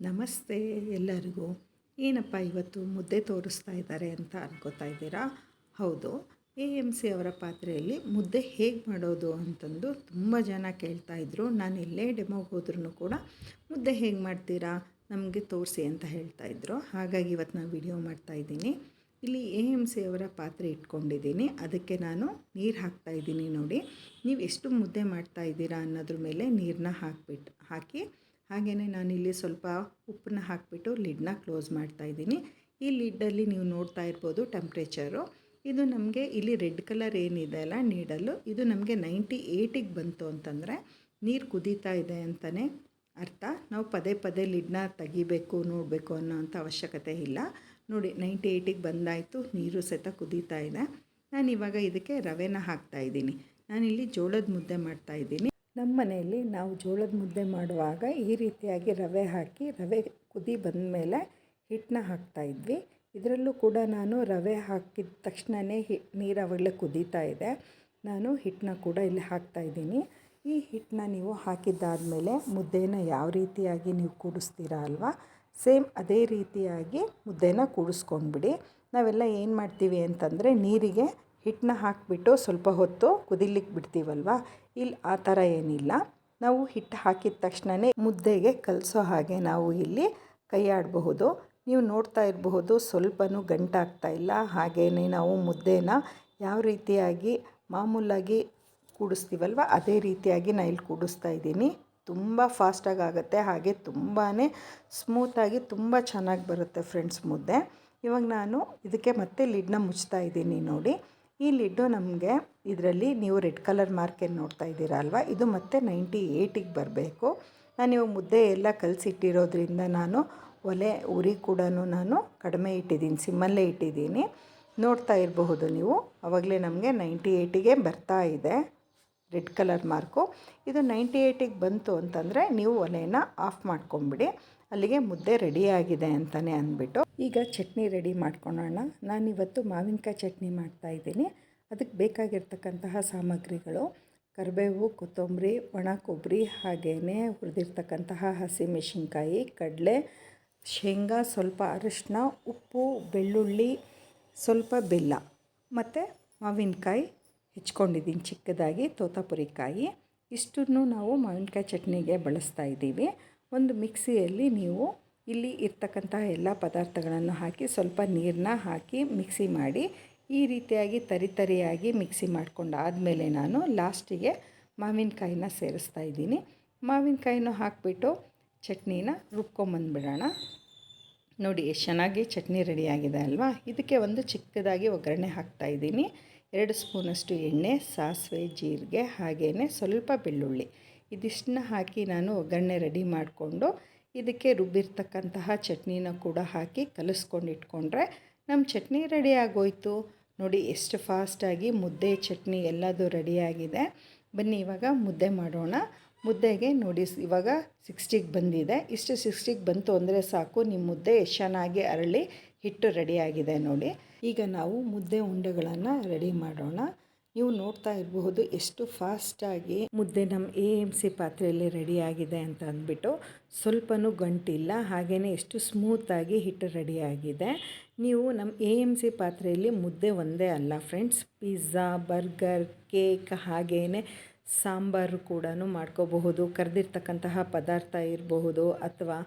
ನಮಸ್ತೆ ಎಲ್ಲರಿಗೂ. ಏನಪ್ಪ ಇವತ್ತು ಮುದ್ದೆ ತೋರಿಸ್ತಾ ಇದ್ದಾರೆ ಅಂತ ಅನ್ಕೋತಾ ಇದ್ದೀರಾ? ಹೌದು, ಎ ಎಂ ಸಿ ಅವರ ಪಾತ್ರೆಯಲ್ಲಿ ಮುದ್ದೆ ಹೇಗೆ ಮಾಡೋದು ಅಂತಂದು ತುಂಬ ಜನ ಕೇಳ್ತಾ ಇದ್ರು. ನಾನು ಎಲ್ಲೇ ಡೆಮೋಗೆ ಹೋದ್ರೂ ಕೂಡ ಮುದ್ದೆ ಹೇಗೆ ಮಾಡ್ತೀರಾ? ನಮಗೆ ತೋರಿಸಿ ಅಂತ ಹೇಳ್ತಾ ಇದ್ರು. ಹಾಗಾಗಿ ಇವತ್ತು ನಾನು ವಿಡಿಯೋ ಮಾಡ್ತಾ ಇದ್ದೀನಿ. ಇಲ್ಲಿ ಎ ಎಂ ಸಿ ಅವರ ಪಾತ್ರೆ ಇಟ್ಕೊಂಡಿದ್ದೀನಿ. ಅದಕ್ಕೆ ನಾನು ನೀರು ಹಾಕ್ತಾ ಇದ್ದೀನಿ ನೋಡಿ. ನೀವು ಎಷ್ಟು ಮುದ್ದೆ ಮಾಡ್ತಾ ಇದ್ದೀರಾ ಅನ್ನೋದ್ರ ಮೇಲೆ ನೀರನ್ನ ಹಾಕ್ಬಿಟ್ಟು ಹಾಕಿ ಹಾಗೆಯೇ ನಾನಿಲ್ಲಿ ಸ್ವಲ್ಪ ಉಪ್ಪನ್ನ ಹಾಕಿಬಿಟ್ಟು ಲಿಡ್ನ ಕ್ಲೋಸ್ ಮಾಡ್ತಾ ಇದ್ದೀನಿ. ಈ ಲಿಡ್ಡಲ್ಲಿ ನೀವು ನೋಡ್ತಾ ಇರ್ಬೋದು ಟೆಂಪ್ರೇಚರು. ಇದು ನಮಗೆ ಇಲ್ಲಿ ರೆಡ್ ಕಲರ್ ಏನಿದೆ ಅಲ್ಲ ನೀಡಲು, ಇದು ನಮಗೆ ನೈಂಟಿ ಏಯ್ಟಿಗೆ ಬಂತು ಅಂತಂದರೆ ನೀರು ಕುದೀತಾ ಇದೆ ಅಂತಲೇ ಅರ್ಥ. ನಾವು ಪದೇ ಪದೇ ಲಿಡ್ನ ತೆಗಿಬೇಕು, ನೋಡಬೇಕು ಅನ್ನೋ ಅಂಥ ಅವಶ್ಯಕತೆ ಇಲ್ಲ. ನೋಡಿ, ನೈಂಟಿ ಏಯ್ಟಿಗೆ ಬಂದಾಯಿತು, ನೀರು ಸಹಿತ ಕುದೀತಾ ಇದೆ. ನಾನು ಇವಾಗ ಇದಕ್ಕೆ ರವೆನ ಹಾಕ್ತಾ ಇದ್ದೀನಿ. ನಾನಿಲ್ಲಿ ಜೋಳದ ಮುದ್ದೆ ಮಾಡ್ತಾ ಇದ್ದೀನಿ. ನಮ್ಮ ಮನೆಯಲ್ಲಿ ನಾವು ಜೋಳದ ಮುದ್ದೆ ಮಾಡುವಾಗ ಈ ರೀತಿಯಾಗಿ ರವೆ ಹಾಕಿ, ರವೆ ಕುದಿ ಬಂದ ಮೇಲೆ ಹಿಟ್ಟನ್ನ ಹಾಕ್ತಾಯಿದ್ವಿ ಇದರಲ್ಲೂ ಕೂಡ ನಾನು ರವೆ ಹಾಕಿದ ತಕ್ಷಣವೇ ಹಿ, ನೀರು ಒಳ್ಳೆ ಕುದೀತಾ ಇದೆ. ನಾನು ಹಿಟ್ಟನ್ನ ಕೂಡ ಇಲ್ಲಿ ಹಾಕ್ತಾಯಿದ್ದೀನಿ ಈ ಹಿಟ್ಟನ್ನ ನೀವು ಹಾಕಿದ್ದಾದಮೇಲೆ ಮುದ್ದೆನ ಯಾವ ರೀತಿಯಾಗಿ ನೀವು ಕೂಡಿಸ್ತೀರಾ ಅಲ್ವಾ? ಸೇಮ್ ಅದೇ ರೀತಿಯಾಗಿ ಮುದ್ದೆನ ಕೂಡಿಸ್ಕೊಂಡ್ಬಿಡಿ. ನಾವೆಲ್ಲ ಏನು ಮಾಡ್ತೀವಿ ಅಂತಂದರೆ ನೀರಿಗೆ ಹಿಟ್ಟನ್ನ ಹಾಕಿಬಿಟ್ಟು ಸ್ವಲ್ಪ ಹೊತ್ತು ಕುದಿಲಿಕ್ಕೆ ಬಿಡ್ತೀವಲ್ವ? ಇಲ್ಲಿ ಆ ಥರ ಏನಿಲ್ಲ. ನಾವು ಹಿಟ್ಟು ಹಾಕಿದ ತಕ್ಷಣವೇ ಮುದ್ದೆಗೆ ಕಲಸೋ ಹಾಗೆ ನಾವು ಇಲ್ಲಿ ಕೈಯಾಡಬಹುದು. ನೀವು ನೋಡ್ತಾ ಇರಬಹುದು, ಸ್ವಲ್ಪನೂ ಗಂಟಾಗ್ತಾ ಇಲ್ಲ. ಹಾಗೆಯೇ ನಾವು ಮುದ್ದೆನ ಯಾವ ರೀತಿಯಾಗಿ ಮಾಮೂಲಾಗಿ ಕೂಡಿಸ್ತೀವಲ್ವ? ಅದೇ ರೀತಿಯಾಗಿ ನಾನು ಇಲ್ಲಿ ಕೂಡಿಸ್ತಾ ಇದ್ದೀನಿ. ತುಂಬ ಫಾಸ್ಟಾಗಿ ಆಗುತ್ತೆ. ಹಾಗೆ ತುಂಬಾ ಸ್ಮೂತಾಗಿ ತುಂಬ ಚೆನ್ನಾಗಿ ಬರುತ್ತೆ ಫ್ರೆಂಡ್ಸ್ ಮುದ್ದೆ. ಇವಾಗ ನಾನು ಇದಕ್ಕೆ ಮತ್ತೆ ಲಿಡ್ನ ಮುಚ್ತಾ ಇದ್ದೀನಿ ನೋಡಿ. ಈ ಲಿಡ್ಡು ನಮಗೆ ಇದರಲ್ಲಿ ನೀವು ರೆಡ್ ಕಲರ್ ಮಾರ್ಕೇನು ನೋಡ್ತಾ ಇದ್ದೀರಾ ಅಲ್ವಾ? ಇದು ಮತ್ತೆ ನೈಂಟಿ ಏಯ್ಟಿಗೆ ಬರಬೇಕು. ನಾನು ಇವಾಗ ಮುದ್ದೆ ಎಲ್ಲ ಕಲಸಿಟ್ಟಿರೋದ್ರಿಂದ ನಾನು ಒಲೆ, ಉರಿ ಕೂಡ ನಾನು ಕಡಿಮೆ ಇಟ್ಟಿದ್ದೀನಿ, ಸಿಮ್ಮಲ್ಲೇ ಇಟ್ಟಿದ್ದೀನಿ. ನೋಡ್ತಾ ಇರಬಹುದು ನೀವು. ಆವಾಗಲೇ ನಮಗೆ ನೈಂಟಿ ಏಯ್ಟಿಗೆ ಬರ್ತಾ ಇದೆ ರೆಡ್ ಕಲರ್ ಮಾರ್ಕು. ಇದು ನೈಂಟಿ ಏಯ್ಟಿಗೆ ಬಂತು ಅಂತಂದರೆ ನೀವು ಒಲೆಯನ್ನು ಆಫ್ ಮಾಡ್ಕೊಂಬಿಡಿ. ಅಲ್ಲಿಗೆ ಮುದ್ದೆ ರೆಡಿಯಾಗಿದೆ ಅಂತಲೇ ಅಂದ್ಬಿಟ್ಟು. ಈಗ ಚಟ್ನಿ ರೆಡಿ ಮಾಡ್ಕೊಳ್ಳೋಣ ನಾನಿವತ್ತು ಮಾವಿನಕಾಯಿ ಚಟ್ನಿ ಮಾಡ್ತಾಯಿದ್ದೀನಿ ಅದಕ್ಕೆ ಬೇಕಾಗಿರ್ತಕ್ಕಂತಹ ಸಾಮಗ್ರಿಗಳು ಕರಿಬೇವು, ಕೊತ್ತಂಬರಿ, ಒಣ ಕೊಬ್ಬರಿ ಹಾಗೆಯೇ ಹುರಿದಿರ್ತಕ್ಕಂತಹ ಹಸಿಮೆಣಸಿನ್ಕಾಯಿ ಕಡಲೆ, ಶೇಂಗಾ, ಸ್ವಲ್ಪ ಅರಿಶಿನ, ಉಪ್ಪು, ಬೆಳ್ಳುಳ್ಳಿ, ಸ್ವಲ್ಪ ಬೆಲ್ಲ ಮತ್ತು ಮಾವಿನಕಾಯಿ ಹೆಚ್ಕೊಂಡಿದ್ದೀನಿ ಚಿಕ್ಕದಾಗಿ, ತೋತಾಪುರಿಕಾಯಿ. ಇಷ್ಟನ್ನು ನಾವು ಮಾವಿನಕಾಯಿ ಚಟ್ನಿಗೆ ಬಳಸ್ತಾ ಇದ್ದೀವಿ. ಒಂದು ಮಿಕ್ಸಿಯಲ್ಲಿ ನೀವು ಇಲ್ಲಿ ಇರ್ತಕ್ಕಂತಹ ಎಲ್ಲ ಪದಾರ್ಥಗಳನ್ನು ಹಾಕಿ ಸ್ವಲ್ಪ ನೀರನ್ನ ಹಾಕಿ ಮಿಕ್ಸಿ ಮಾಡಿ ಈ ರೀತಿಯಾಗಿ ತರಿ ತರಿಯಾಗಿ ಮಿಕ್ಸಿ ಮಾಡ್ಕೊಂಡಾದಮೇಲೆ ನಾನು ಲಾಸ್ಟಿಗೆ ಮಾವಿನಕಾಯಿನ ಸೇರಿಸ್ತಾ ಇದ್ದೀನಿ. ಮಾವಿನಕಾಯಿನೂ ಹಾಕಿಬಿಟ್ಟು ಚಟ್ನಿನ ರುಬ್ಕೊಂಬಂದ್ಬಿಡೋಣ. ನೋಡಿ, ಎಷ್ಟು ಚೆನ್ನಾಗಿ ಚಟ್ನಿ ರೆಡಿಯಾಗಿದೆ ಅಲ್ವಾ? ಇದಕ್ಕೆ ಒಂದು ಚಿಕ್ಕದಾಗಿ ಒಗ್ಗರಣೆ ಹಾಕ್ತಾಯಿದ್ದೀನಿ ಎರಡು ಸ್ಪೂನಷ್ಟು ಎಣ್ಣೆ, ಸಾಸಿವೆ, ಜೀರಿಗೆ ಹಾಗೆಯೇ ಸ್ವಲ್ಪ ಬೆಳ್ಳುಳ್ಳಿ. ಇದಿಷ್ಟನ್ನ ಹಾಕಿ ನಾನು ಒಗ್ಗರಣೆ ರೆಡಿ ಮಾಡಿಕೊಂಡು ಇದಕ್ಕೆ ರುಬ್ಬಿರ್ತಕ್ಕಂತಹ ಚಟ್ನಿನ ಕೂಡ ಹಾಕಿ ಕಲಿಸ್ಕೊಂಡು ಇಟ್ಕೊಂಡ್ರೆ ನಮ್ಮ ಚಟ್ನಿ ರೆಡಿ ಆಗೋಯ್ತು. ನೋಡಿ ಎಷ್ಟು ಫಾಸ್ಟಾಗಿ ಮುದ್ದೆ ಚಟ್ನಿ ಎಲ್ಲದು ರೆಡಿಯಾಗಿದೆ ಬನ್ನಿ, ಇವಾಗ ಮುದ್ದೆ ಮಾಡೋಣ. ಮುದ್ದೆಗೆ ನೋಡಿ, ಇವಾಗ ಸಿಕ್ಸ್ಟಿಗೆ ಬಂದಿದೆ. ಇಷ್ಟು ಸಿಕ್ಸ್ಟಿಗೆ ಬಂತು ಅಂದರೆ ಸಾಕು. ನಿಮ್ಮ ಮುದ್ದೆ ಚೆನ್ನಾಗಿ ಅರಳಿ ಹಿಟ್ಟು ರೆಡಿಯಾಗಿದೆ ನೋಡಿ. ಈಗ ನಾವು ಮುದ್ದೆ ಉಂಡೆಗಳನ್ನು ರೆಡಿ ಮಾಡೋಣ. ನೀವು ನೋಡ್ತಾ ಇರಬಹುದು ಎಷ್ಟು ಫಾಸ್ಟಾಗಿ ಮುದ್ದೆ ನಮ್ಮ ಎ ಎಂ ಸಿ ಪಾತ್ರೆಯಲ್ಲಿ ರೆಡಿಯಾಗಿದೆ ಅಂತ ಅಂದ್ಬಿಟ್ಟು ಸ್ವಲ್ಪನೂ ಗಂಟಿಲ್ಲ ಹಾಗೆಯೇ ಎಷ್ಟು ಸ್ಮೂತಾಗಿ ಹಿಟ್ಟು ರೆಡಿಯಾಗಿದೆ ನೀವು ನಮ್ಮ ಎ ಎಂ ಸಿ ಪಾತ್ರೆಯಲ್ಲಿ ಮುದ್ದೆ ಒಂದೇ ಅಲ್ಲ ಫ್ರೆಂಡ್ಸ್ ಪಿಜ್ಜಾ ಬರ್ಗರ್ ಕೇಕ್ ಹಾಗೆಯೇ ಸಾಂಬಾರು ಕೂಡ ಮಾಡ್ಕೋಬಹುದು, ಕರೆದಿರ್ತಕ್ಕಂತಹ ಪದಾರ್ಥ ಇರಬಹುದು ಅಥವಾ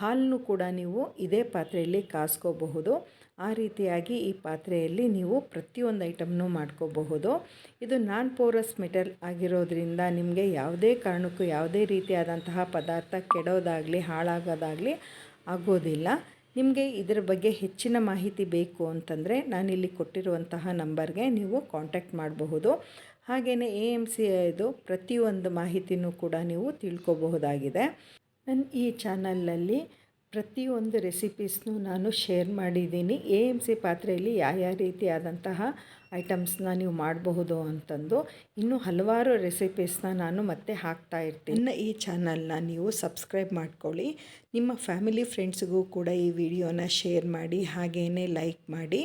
ಹಾಲನ್ನು ಕೂಡ ನೀವು ಇದೇ ಪಾತ್ರೆಯಲ್ಲಿ ಕಾಸ್ಕೋಬಹುದು. ಆ ರೀತಿಯಾಗಿ ಈ ಪಾತ್ರೆಯಲ್ಲಿ ನೀವು ಪ್ರತಿಯೊಂದು ಐಟಮ್ನು ಮಾಡ್ಕೋಬಹುದು. ಇದು ನಾನ್ ಪೋರಸ್ ಮೆಟಲ್ ಆಗಿರೋದ್ರಿಂದ ನಿಮಗೆ ಯಾವುದೇ ಕಾರಣಕ್ಕೂ ಯಾವುದೇ ರೀತಿಯಾದಂತಹ ಪದಾರ್ಥ ಕೆಡೋದಾಗಲಿ, ಹಾಳಾಗೋದಾಗಲಿ ಆಗೋದಿಲ್ಲ. ನಿಮಗೆ ಇದರ ಬಗ್ಗೆ ಹೆಚ್ಚಿನ ಮಾಹಿತಿ ಬೇಕು ಅಂತಂದರೆ ನಾನಿಲ್ಲಿ ಕೊಟ್ಟಿರುವಂತಹ ನಂಬರ್ಗೆ ನೀವು ಕಾಂಟ್ಯಾಕ್ಟ್ ಮಾಡಬಹುದು. ಹಾಗೆಯೇ ಎ ಎಂ ಸಿ ಇದು ಪ್ರತಿಯೊಂದು ಮಾಹಿತಿನೂ ಕೂಡ ನೀವು ತಿಳ್ಕೊಬಹುದಾಗಿದೆ. ನನ್ನ ಈ ಚಾನಲಲ್ಲಿ ಪ್ರತಿಯೊಂದು ರೆಸಿಪೀಸ್ನು ನಾನು ಶೇರ್ ಮಾಡಿದ್ದೀನಿ. ಎ ಎಂ ಸಿ ಪಾತ್ರೆಯಲ್ಲಿ ಯಾವ ರೀತಿಯಾದಂತಹ ಐಟಮ್ಸ್ನ ನೀವು ಮಾಡಬಹುದು ಅಂತಂದು ಇನ್ನೂ ಹಲವಾರು ರೆಸಿಪೀಸ್ನ ನಾನು ಮತ್ತೆ ಹಾಕ್ತಾ ಇರ್ತೀನಿ. ಇನ್ನು ಈ ಚಾನಲ್ನ ನೀವು ಸಬ್ಸ್ಕ್ರೈಬ್ ಮಾಡ್ಕೊಳ್ಳಿ. ನಿಮ್ಮ ಫ್ಯಾಮಿಲಿ ಫ್ರೆಂಡ್ಸ್ಗೂ ಕೂಡ ಈ ವಿಡಿಯೋನ ಶೇರ್ ಮಾಡಿ ಹಾಗೇ ಲೈಕ್ ಮಾಡಿ.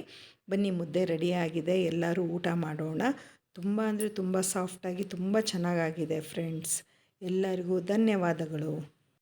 ಬನ್ನಿ, ಮುದ್ದೆ ರೆಡಿಯಾಗಿದೆ ಎಲ್ಲರೂ ಊಟ ಮಾಡೋಣ. ತುಂಬ ಅಂದರೆ ತುಂಬ ಸಾಫ್ಟಾಗಿ ತುಂಬ ಚೆನ್ನಾಗಾಗಿದೆ ಫ್ರೆಂಡ್ಸ್ ಎಲ್ಲರಿಗೂ ಧನ್ಯವಾದಗಳು.